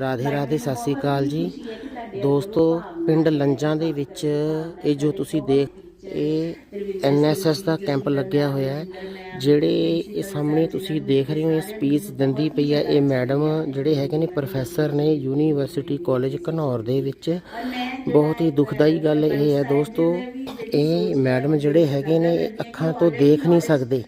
ਰਾਧੇ ਰਾਧੇ, ਸਤਿ ਸ੍ਰੀ ਅਕਾਲ ਜੀ। ਦੋਸਤੋ, ਪਿੰਡ ਲੰਜਾਂ ਦੇ ਵਿੱਚ ਇਹ ਜੋ ਤੁਸੀਂ ਦੇਖ, ਇਹ ਐਨਐਸਐਸ ਦਾ ਕੈਂਪ ਲੱਗਿਆ ਹੋਇਆ ਹੈ, ਜਿਹੜੇ ਇਹ ਸਾਹਮਣੇ ਤੁਸੀਂ ਦੇਖ ਰਹੇ ਹੋ, ਇਹ ਸਪੀਚ ਦਿੰਦੀ ਪਈ ਹੈ, ਇਹ ਮੈਡਮ ਜਿਹੜੇ ਹੈਗੇ ਨੇ, ਪ੍ਰੋਫੈਸਰ ਨੇ ਯੂਨੀਵਰਸਿਟੀ ਕਾਲਜ ਘਨੌਰ ਦੇ ਵਿੱਚ। ਬਹੁਤ ਹੀ ਦੁਖਦਾਈ ਗੱਲ ਇਹ ਹੈ ਦੋਸਤੋ, ਇਹ ਮੈਡਮ ਜਿਹੜੇ ਹੈਗੇ ਨੇ, ਇਹ ਅੱਖਾਂ ਤੋਂ ਦੇਖ ਨਹੀਂ ਸਕਦੇ।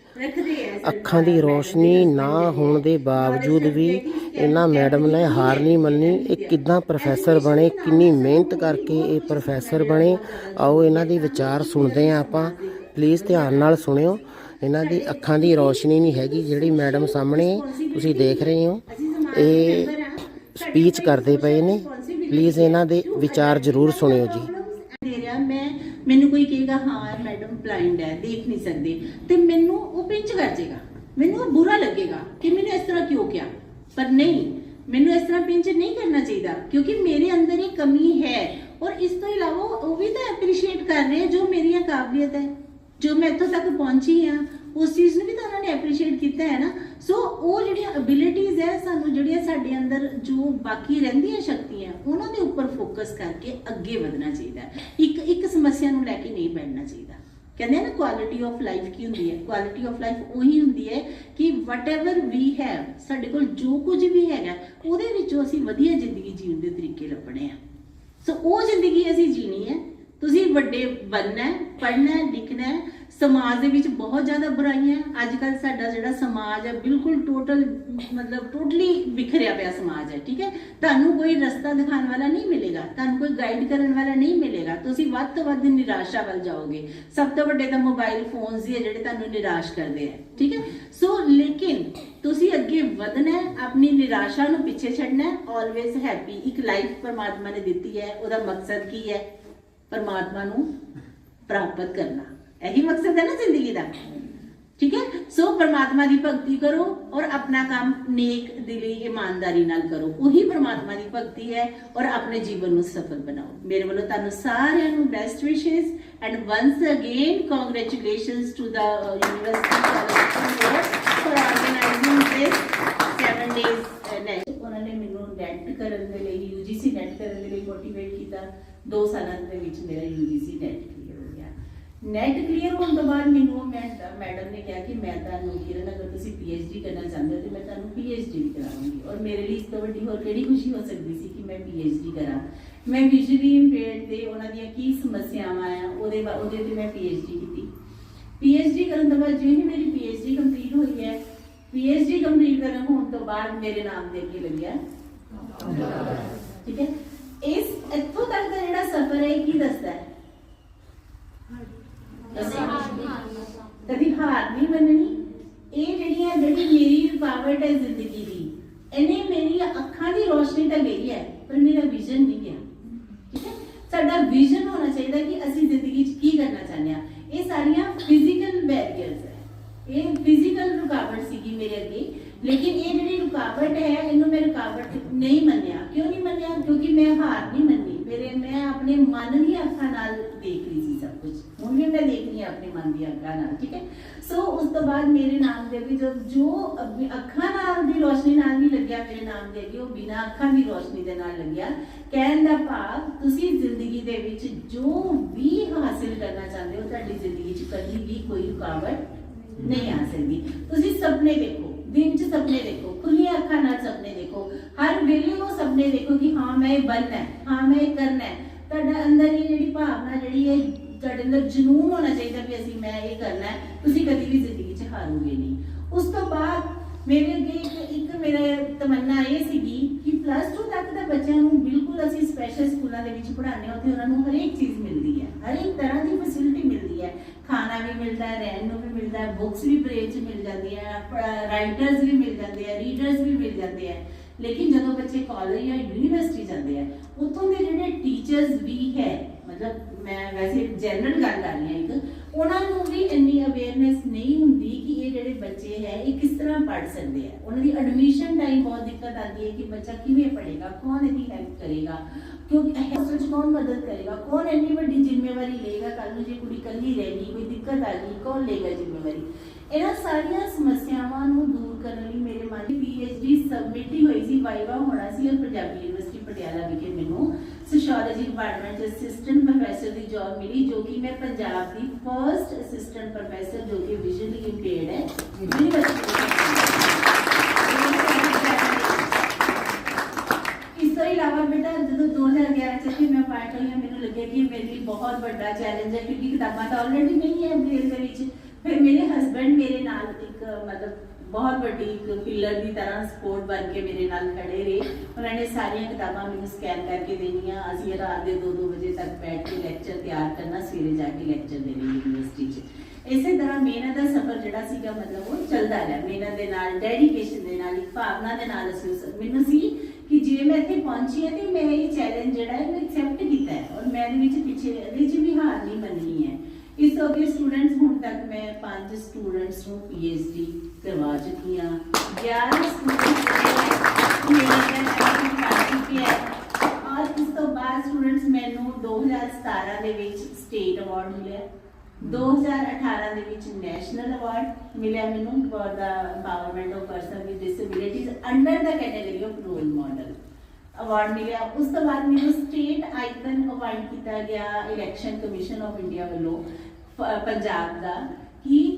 ਅੱਖਾਂ ਦੀ ਰੋਸ਼ਨੀ ਨਾ ਹੋਣ ਦੇ ਬਾਵਜੂਦ ਵੀ ਇਹਨਾਂ ਮੈਡਮ ਨੇ ਹਾਰ ਨਹੀਂ ਮੰਨੀ। ਇਹ ਕਿੱਦਾਂ ਪ੍ਰੋਫੈਸਰ ਬਣੇ? ਕਿੰਨੀ ਮਿਹਨਤ ਕਰਕੇ ਇਹ ਪ੍ਰੋਫੈਸਰ ਬਣੇ? ਆਓ ਇਹਨਾਂ ਦੇ ਵਿਚਾਰ ਸੁਣਦੇ ਹਾਂ ਆਪਾਂ। ਪਲੀਜ਼ ਧਿਆਨ ਨਾਲ ਸੁਣਿਓ। ਇਹਨਾਂ ਦੀ ਅੱਖਾਂ ਦੀ ਰੋਸ਼ਨੀ ਨਹੀਂ ਹੈਗੀ ਜਿਹੜੀ ਮੈਡਮ ਸਾਹਮਣੇ ਤੁਸੀਂ ਦੇਖ ਰਹੇ ਹੋ। ਇਹ ਸਪੀਚ ਕਰਦੇ ਪਏ ਨੇ। ਪਲੀਜ਼ ਇਹਨਾਂ ਦੇ ਵਿਚਾਰ ਜ਼ਰੂਰ ਸੁਣਿਓ ਜੀ। ਮੈਂ, ਮੈਨੂੰ ਕੋਈ ਕਹੇਗਾ, ਹਾਂ, ਮੈਡਮ ਬਲਾਈਂਡ ਹੈ, ਦੇਖ ਨਹੀਂ ਸਕਦੇ। ਤੇ ਮੈਨੂੰ ਉਹ ਪਿੰਚ ਕਰ ਜਾਏਗਾ ਮੈਨੂੰ ਬੁਰਾ ਲੱਗੇਗਾ ਕਿ ਮੈਨੂੰ ਇਸ ਤਰ੍ਹਾਂ ਕਿਉਂ ਕਿਹਾ? ਪਰ ਨਹੀਂ, ਮੈਨੂੰ ਇਸ ਤਰ੍ਹਾਂ ਪਿੰਚ ਨਹੀਂ ਕਰਨਾ ਚਾਹੀਦਾ, ਕਿਉਂਕਿ ਮੇਰੇ ਅੰਦਰ ਇਹ ਕਮੀ ਹੈ। ਔਰ ਇਸ ਤੋਂ ਇਲਾਵਾ ਉਹ ਵੀ ਤਾਂ ਐਪਰੀਸ਼ੀਏਟ ਕਰ ਰਹੇ ਜੋ ਮੇਰੀਆਂ ਕਾਬਲੀਅਤ ਹੈ, ਜੋ ਮੈਂ ਇੱਥੋਂ ਤੱਕ ਪਹੁੰਚੀ ਹਾਂ, ਉਸ ਚੀਜ਼ ਨੂੰ ਵੀ ਤਾਂ ਉਹਨਾਂ ਨੇ ਐਪਰੀਸ਼ੀਏਟ ਕੀਤਾ ਹੈ ਨਾ। ਸੋ ਉਹ ਜਿਹੜੀਆਂ ਅਬਿਲਿਟੀਜ਼ ਹੈ, ਸਾਨੂੰ ਜਿਹੜੀਆਂ ਸਾਡੇ ਅੰਦਰ ਜੋ ਬਾਕੀ ਰਹਿੰਦੀਆਂ ਸ਼ਕਤੀਆਂ, ਉਹਨਾਂ ਦੇ ਉੱਪਰ ਫੋਕਸ ਕਰਕੇ ਅੱਗੇ ਵਧਣਾ ਚਾਹੀਦਾ ਇੱਕ ਇੱਕ ਸਮੱਸਿਆ ਨੂੰ ਲੈ ਕੇ ਨਹੀਂ ਬੈਠਣਾ ਚਾਹੀਦਾ। ਕਹਿੰਦੇ ਨਾ ਕੁਆਲਿਟੀ ਆਫ ਲਾਈਫ ਕੀ ਹੁੰਦੀ ਹੈ? ਕੁਆਲਿਟੀ ਆਫ ਲਾਈਫ ਉਹੀ ਹੁੰਦੀ ਹੈ ਕਿ ਵਟਐਵਰ ਵੀ ਹੈਵ ਸਾਡੇ ਕੋਲ ਜੋ ਕੁਝ ਵੀ ਹੈਗਾ, ਉਹਦੇ ਵਿੱਚੋਂ ਅਸੀਂ ਵਧੀਆ ਜ਼ਿੰਦਗੀ ਜੀਣ ਦੇ ਤਰੀਕੇ ਲੱਭਣੇ ਆ। ਸੋ ਉਹ ਜ਼ਿੰਦਗੀ ਅਸੀਂ ਜੀਣੀ ਹੈ ਤੁਸੀਂ ਵੱਡੇ ਬਣਨਾ ਹੈ, ਪੜ੍ਹਨਾ ਲਿਖਣਾ ਸਮਾਜ ਦੇ ਵਿੱਚ ਬਹੁਤ ਜ਼ਿਆਦਾ ਬੁਰਾਈਆਂ ਅੱਜ ਕੱਲ ਸਾਡਾ ਜਿਹੜਾ ਸਮਾਜ ਹੈ, ਬਿਲਕੁਲ ਟੋਟਲ ਮਤਲਬ ਟੋਟਲੀ ਵਿਖਰਿਆ ਪਿਆ ਸਮਾਜ ਹੈ, ਠੀਕ ਹੈ? ਤੁਹਾਨੂੰ ਕੋਈ ਰਸਤਾ ਦਿਖਾਉਣ ਵਾਲਾ ਨਹੀਂ ਮਿਲੇਗਾ, ਤੁਹਾਨੂੰ ਕੋਈ ਗਾਈਡ ਕਰਨ ਵਾਲਾ ਨਹੀਂ ਮਿਲੇਗਾ। ਤੁਸੀਂ ਵੱਧ ਤੋਂ ਵੱਧ ਨਿਰਾਸ਼ਾ ਵੱਲ ਜਾਓਗੇ। ਸਭ ਤੋਂ ਵੱਡੇ ਤਾਂ ਮੋਬਾਈਲ ਫੋਨਸ ਹੀ ਹੈ, ਜਿਹੜੇ ਤੁਹਾਨੂੰ ਨਿਰਾਸ਼ ਕਰਦੇ ਆ ਠੀਕ ਹੈ? ਸੋ ਲੇਕਿਨ ਤੁਸੀਂ ਅੱਗੇ ਵਧਣਾ ਆਪਣੀ ਨਿਰਾਸ਼ਾ ਨੂੰ ਪਿੱਛੇ ਛੱਡਣਾ ਹੈ ਆਲਵੇਸ ਹੈਪੀ ਇੱਕ ਲਾਈਫ ਪਰਮਾਤਮਾ ਨੇ ਦਿੱਤੀ ਹੈ, ਉਹਦਾ ਮਕਸਦ ਕੀ ਹੈ? ਪਰਮਾਤਮਾ ਨੂੰ ਪ੍ਰਾਪਤ ਕਰਨਾ। ਇਹੀ ਮਕਸਦ ਹੈ ਨਾ ਜ਼ਿੰਦਗੀ ਦਾ। ਠੀਕ ਹੈ? ਸੋ ਪਰਮਾਤਮਾ ਦੀ ਭਗਤੀ ਕਰੋ ਔਰ ਆਪਣਾ ਕੰਮ ਨੇਕ ਦਿਲੀ ਇਮਾਨਦਾਰੀ ਨਾਲ ਕਰੋ। ਉਹੀ ਪਰਮਾਤਮਾ ਦੀ ਭਗਤੀ ਹੈ ਔਰ ਆਪਣੇ ਜੀਵਨ ਨੂੰ ਸਫਲ ਬਣਾਓ। ਮੇਰੇ ਵੱਲੋਂ ਤੁਹਾਨੂੰ ਸਾਰਿਆਂ ਨੂੰ best wishes and once again congratulations to the university for organizing this 7 days net ਉਹਨਾਂ ਨੇ ਮੈਨੂੰ ਨੈਟ ਕਰਨ ਦੇ ਲਈ ਯੂਜੀਸੀ ਨੈਟ ਕਰਨ ਦੇ ਲਈ ਮੋਟੀਵੇਟ ਕੀਤਾ 2 ਸਾਲਾਂ ਦੇ ਵਿੱਚ ਮੇਰਾ ਯੂਜੀਸੀ ਨੈਟ ਕਲੀਅਰ ਹੋ ਗਿਆ। ਨੈਟ ਕਲੀਅਰ ਹੋਣ ਤੋਂ ਬਾਅਦ ਮੈਨੂੰ ਉਹ ਮੈਂ- ਮੈਡਮ ਨੇ ਕਿਹਾ ਕਿ ਮੈਂ ਤੁਹਾਨੂੰ ਕਿਰਨ, ਅਗਰ ਤੁਸੀਂ ਪੀਐਚਡੀ ਕਰਨਾ ਚਾਹੁੰਦੇ ਹੋ ਤੇ ਮੈਂ ਤੁਹਾਨੂੰ ਪੀਐਚਡੀ ਵੀ ਕਰਾਵਾਂਗੀ। ਔਰ ਮੇਰੇ ਲਈ ਇਸ ਤੋਂ ਵੱਡੀ ਹੋਰ ਕਿਹੜੀ ਖੁਸ਼ੀ ਹੋ ਸਕਦੀ ਸੀ ਕਿ ਮੈਂ ਪੀਐਚਡੀ ਕਰਾਂ? ਮੈਂ ਵਿਜ਼ੂਅਲੀ ਇੰਪੇਅਰਡ ਤੇ ਉਹਨਾਂ ਦੀਆਂ ਕੀ ਸਮੱਸਿਆਵਾਂ ਆ, ਉਹਦੇ ਬਾ- ਉਹਦੇ ਤੇ ਮੈਂ ਪੀਐਚਡੀ ਕੀਤੀ। ਪੀਐਚਡੀ ਕਰਨ ਤੋਂ ਬਾਅਦ ਜਿਵੇਂ ਮੇਰੀ ਪੀਐਚਡੀ ਕੰਪਲੀਟ ਹੋਈ ਹੈ ਪੀਐਚਡੀ ਕੰਪਲੀਟ ਕਰਨ ਹੋਣ ਤੋਂ ਬਾਅਦ ਮੇਰੇ ਨਾਮ ਦੇ ਅੱਗੇ ਲੱਗਿਆ ਠੀਕ ਹੈ ਇਸ ਇੱਥੋਂ ਤੱਕ ਦਾ ਜਿਹੜਾ ਸਫ਼ਰ ਹੈ ਇਹ ਕੀ ਦੱਸਦਾ ਹੈ ਕਦੀ ਹਾਰ ਨਹੀਂ ਮੰਨਣੀ ਇਹ ਜਿਹੜੀਆਂ ਜਿਹੜੀ ਮੇਰੀ ਰੁਕਾਵਟ ਹੈ ਜ਼ਿੰਦਗੀ ਦੀ ਇਹਨੇ ਮੇਰੀ ਅੱਖਾਂ ਦੀ ਰੋਸ਼ਨੀ ਤਾਂ ਗਈ ਹੈ ਪਰ ਮੇਰਾ ਵਿਜ਼ਨ ਨਹੀਂ ਗਿਆ ਠੀਕ ਹੈ ਸਾਡਾ ਵਿਜ਼ਨ ਹੋਣਾ ਚਾਹੀਦਾ ਕਿ ਅਸੀਂ ਜ਼ਿੰਦਗੀ 'ਚ ਕੀ ਕਰਨਾ ਚਾਹੁੰਦੇ ਹਾਂ ਇਹ ਸਾਰੀਆਂ ਫਿਜ਼ੀਕਲ ਬੈਰੀਅਰਸ ਹੈ ਇਹ ਫਿਜ਼ੀਕਲ ਰੁਕਾਵਟ ਸੀਗੀ ਮੇਰੇ ਅੱਗੇ ਲੇਕਿਨ ਇਹ ਜਿਹੜੀ ਰੁਕਾਵਟ ਹੈ ਇਹਨੂੰ ਮੈਂ ਰੁਕਾਵਟ ਨਹੀਂ ਮੰਨਿਆ ਕਿਉਂ ਨਹੀਂ ਮੰਨਿਆ ਕਿਉਂਕਿ ਮੈਂ ਹਾਰ ਨਹੀਂ ਮੰਨੀ ਮੇਰੇ ਮੈਂ ਆਪਣੇ ਮਨ ਦੀਆਂ ਅੱਖਾਂ ਨਾਲ ਦੇਖ ਰਹੀ ਸੀ ਸਭ ਕੁਝ ਹੁਣ ਵੀ ਮੈਂ ਦੇਖ ਰਹੀ ਹਾਂ ਆਪਣੇ ਮਨ ਦੀਆਂ ਅੱਖਾਂ ਨਾਲ ਠੀਕ ਹੈ ਸੋ ਉਸ ਤੋਂ ਬਾਅਦ ਮੇਰੇ ਨਾਮ ਦੇ ਵੀ ਜਦ ਜੋ ਅਬ- ਅੱਖਾਂ ਨਾਲ ਦੀ ਰੋਸ਼ਨੀ ਨਾਲ ਨਹੀਂ ਲੱਗਿਆ ਮੇਰੇ ਨਾਮ ਦੇ ਅੱਗੇ ਉਹ ਬਿਨਾਂ ਅੱਖਾਂ ਦੀ ਰੋਸ਼ਨੀ ਦੇ ਨਾਲ ਲੱਗਿਆ ਕਹਿਣ ਦਾ ਭਾਵ ਤੁਸੀਂ ਜ਼ਿੰਦਗੀ ਦੇ ਵਿੱਚ ਜੋ ਵੀ ਹਾਸਿਲ ਕਰਨਾ ਚਾਹੁੰਦੇ ਹੋ ਤੁਹਾਡੀ ਜ਼ਿੰਦਗੀ 'ਚ ਕਦੀ ਵੀ ਕੋਈ ਰੁਕਾਵਟ ਨਹੀਂ ਆ ਸਕਦੀ ਤੁਸੀਂ ਸੁਪਨੇ ਦੇਖੋ ਦਿਨ 'ਚ ਸੁਪਨੇ ਦੇਖੋ ਖੁੱਲੀਆਂ ਅੱਖਾਂ ਨਾਲ ਸੁਪਨੇ ਦੇਖੋ ਹਰ ਵੇਲੇ ਉਹ ਸੁਪਨੇ ਦੇਖੋ ਕਿ ਹਾਂ ਮੈਂ ਇਹ ਬਣਨਾ ਇਹ ਕਰਨਾ ਹੈ। ਤੁਹਾਡਾ ਅੰਦਰ ਇਹ ਜਿਹੜੀ ਭਾਵਨਾ ਜਿਹੜੀ ਹੈ, ਤੁਹਾਡੇ ਅੰਦਰ ਜਨੂਨ ਹੋਣਾ ਚਾਹੀਦਾ ਵੀ ਅਸੀਂ ਮੈਂ ਇਹ ਕਰਨਾ ਹੈ, ਤੁਸੀਂ ਕਦੀ ਵੀ ਜ਼ਿੰਦਗੀ 'ਚ ਹਾਰੋਗੇ ਨਹੀਂ। ਉਸ ਤੋਂ ਬਾਅਦ ਮੇਰੇ ਅੱਗੇ ਇੱਕ ਇੱਕ ਮੇਰਾ ਤਮੰਨਾ ਇਹ ਸੀਗੀ ਕਿ ਪਲੱਸ 2 ਤੱਕ ਦੇ ਬੱਚਿਆਂ ਨੂੰ ਬਿਲਕੁਲ ਅਸੀਂ ਸਪੈਸ਼ਲ ਸਕੂਲਾਂ ਦੇ ਵਿੱਚ ਪੜ੍ਹਾਉਂਦੇ ਹਾਂ, ਉੱਥੇ ਉਹਨਾਂ ਨੂੰ ਹਰੇਕ ਚੀਜ਼ ਮਿਲਦੀ ਹੈ। ਹਰੇਕ ਤਰ੍ਹਾਂ ਦੀ ਫੈਸਿਲਿਟੀ ਮਿਲਦੀ ਹੈ। ਖਾਣਾ ਵੀ ਮਿਲਦਾ ਹੈ, ਰਹਿਣ ਨੂੰ ਵੀ ਮਿਲਦਾ ਹੈ ਬੁੱਕਸ ਵੀ ਫ੍ਰੀ ਚ ਮਿਲ ਜਾਂਦੀਆਂ ਰਾਈਟਰਸ ਵੀ ਮਿਲ ਜਾਂਦੇ ਆ ਰੀਡਰਸ ਵੀ ਮਿਲ ਜਾਂਦੇ ਆ। ਲੇਕਿਨ ਜਦੋਂ ਬੱਚੇ ਕਾਲਜ ਜਾਂ ਯੂਨੀਵਰਸਿਟੀ ਜਾਂਦੇ ਆ, ਉੱਥੋਂ ਦੇ ਜਿਹੜੇ ਟੀਚਰਸ ਵੀ ਹੈ, ਮਤਲਬ ਮੈਂ ਵੈਸੇ ਜਨਰਲ ਗੱਲ ਕਰ ਰਹੀ ਹਾਂ ਇੱਕ, ਉਹਨਾਂ ਨੂੰ ਵੀ ਇੰਨੀ ਅਵੇਅਰਨੈਸ ਨਹੀਂ ਹੁੰਦੀ ਕਿ ਇਹ ਜਿਹੜੇ ਬੱਚੇ ਹੈ, ਇਹ ਕਿਸ ਤਰ੍ਹਾਂ ਪੜ੍ਹ ਸਕਦੇ ਆ। ਉਹਨਾਂ ਦੀ ਐਡਮਿਸ਼ਨ ਟਾਈਮ ਬਹੁਤ ਦਿੱਕਤ ਆਉਂਦੀ ਹੈ ਕਿ ਬੱਚਾ ਕਿਵੇਂ ਪੜ੍ਹੇਗਾ, ਕੌਣ ਇਹਦੀ ਹੈਲਪ ਕਰੇਗਾ, ਕਿਉਂਕਿ ਹੋਸਟਲ 'ਚ ਕੌਣ ਮਦਦ ਕਰੇਗਾ, ਕੌਣ ਇੰਨੀ ਵੱਡੀ ਜ਼ਿੰਮੇਵਾਰੀ ਲਏਗਾ ਕੱਲ ਨੂੰ ਜੇ ਕੁੜੀ ਕੱਲੀ ਰਹਿ ਗਈ, ਕੋਈ ਦਿੱਕਤ ਆ ਗਈ, ਕੌਣ ਲਏਗਾ ਜ਼ਿੰਮੇਵਾਰੀ। ਇਹਨਾਂ ਸਾਰੀਆਂ ਸਮੱਸਿਆਵਾਂ ਨੂੰ ਦੂਰ ਕਰਨ ਲਈ ਮੇਰੇ ਮਨ ਦੀ ਪੀਐਚਡੀ ਸਬਮਿਟ ਹੋਈ ਸੀ, ਵਾਈਵਾ ਹੋਣਾ ਸੀ ਔਰ ਪੰਜਾਬੀ ਯੂਨੀਵਰਸਿਟੀ ਪਟਿਆਲਾ ਵਿਖੇ ਮੈਨੂੰ। ਸੋਸ਼ੀਓਲੋਜੀ ਡਿਪਾਰਟਮੈਂਟ 'ਚ ਅਸਿਸਟੈਂਟ ਪ੍ਰੋਫੈਸਰ ਦੀ ਜੌਬ ਮਿਲੀ, ਜੋ ਕਿ ਮੈਂ ਪੰਜਾਬ ਦੀ ਫਰਸਟ ਅਸਿਸਟੈਂਟ ਪ੍ਰੋਫੈਸਰ ਜੋ ਕਿ ਵਿਜ਼ੂਅਲੀ ਇੰਪੇਅਰਡ ਹੈ ਯੂਨੀਵਰਸਿਟੀ ਇਸ ਤੋਂ ਇਲਾਵਾ ਬੇਟਾ, ਜਦੋਂ 2011 ਚ ਮੈਂ ਪਾਰਟ ਹੋਈ ਮੈਨੂੰ ਲੱਗਿਆ ਕਿ ਮੇਰੇ ਲਈ ਬਹੁਤ ਵੱਡਾ ਚੈਲੰਜ ਹੈ, ਕਿਉਂਕਿ ਕਿਤਾਬਾਂ ਤਾਂ ਆਲਰੇਡੀ ਨਹੀਂ ਹੈ ਬ੍ਰੇਲ ਦੇ ਵਿੱਚ ਫਿਰ ਮੇਰੇ ਹਸਬੰਡ ਮੇਰੇ ਨਾਲ ਇੱਕ ਮਤਲਬ ਬਹੁਤ ਵੱਡੀ ਇੱਕ ਪਿਲਰ ਦੀ ਤਰ੍ਹਾਂ ਸਪੋਰਟ ਬਣ ਕੇ ਮੇਰੇ ਨਾਲ ਖੜੇ ਰਹੇ। ਉਹਨਾਂ ਨੇ ਸਾਰੀਆਂ ਕਿਤਾਬਾਂ ਮੈਨੂੰ ਸਕੈਨ ਕਰਕੇ ਦੇਣੀਆਂ। ਅਸੀਂ ਰਾਤ ਦੇ 2-2 ਵਜੇ ਤੱਕ ਬੈਠ ਕੇ ਲੈਕਚਰ ਤਿਆਰ ਕਰਨਾ, ਸਵੇਰੇ ਜਾ ਕੇ ਲੈਕਚਰ ਦੇਣੇ ਯੂਨੀਵਰਸਿਟੀ 'ਚ। ਇਸੇ ਤਰ੍ਹਾਂ ਮਿਹਨਤ ਦਾ ਸਫ਼ਰ ਜਿਹੜਾ ਸੀਗਾ, ਮਤਲਬ ਉਹ ਚੱਲਦਾ ਰਿਹਾ। ਮਿਹਨਤ ਦੇ ਨਾਲ ਡੈਡੀਕੇਸ਼ਨ ਦੇ ਨਾਲ, ਇੱਕ ਭਾਵਨਾ ਦੇ ਨਾਲ ਅਸੀਂ ਮੈਨੂੰ ਸੀ ਕਿ ਜੇ ਮੈਂ ਇੱਥੇ ਪਹੁੰਚੀ ਹਾਂ ਤੇ ਮੈਂ ਇਹ ਚੈਲੰਜ ਜਿਹੜਾ ਹੈ ਉਹ ਐਕਸੈਪਟ ਕੀਤਾ ਹੈ। ਔਰ ਮੈਂ ਇਹਦੇ ਵਿੱਚ ਪਿੱਛੇ, ਇਹਦੇ 'ਚ ਵੀ ਹਾਰ ਨਹੀਂ ਮੰਨਣੀ ਹੈ। ਇਸ ਤੋਂ ਅੱਗੇ ਸਟੂਡੈਂਟਸ ਹੁਣ ਤੱਕ ਮੈਂ ਪੰਜ ਸਟੂਡੈਂਟਸ ਨੂੰ ਪੀਐਚਡੀ ਕਰਵਾ ਚੁੱਕੀ ਹਾਂ। 11 ਸਟੂਡੈਂਟਸ ਮੇਰੇ ਨਾਲ ਕਰ ਚੁੱਕੇ ਹੈ। ਔਰ ਇਸ ਤੋਂ ਬਾਅਦ ਸਟੂਡੈਂਟਸ ਮੈਨੂੰ 2017 ਦੇ ਵਿੱਚ ਸਟੇਟ ਅਵਾਰਡ ਮਿਲਿਆ। 2018 ਦੇ ਵਿੱਚ ਨੈਸ਼ਨਲ ਅਵਾਰਡ ਮਿਲਿਆ ਮੈਨੂੰ। For the empowerment of person with disabilities under the category of role model award ਮਿਲਿਆ। ਉਸ ਤੋਂ ਬਾਅਦ ਮੈਨੂੰ ਸਟੇਟ ਆਈਕਨ ਅਵਾਰਡ ਕੀਤਾ ਗਿਆ ਇਲੈਕਸ਼ਨ ਕਮਿਸ਼ਨ ਆਫ ਇੰਡੀਆ ਵੱਲੋਂ ਪੰਜਾਬ ਦਾ, ਕਿ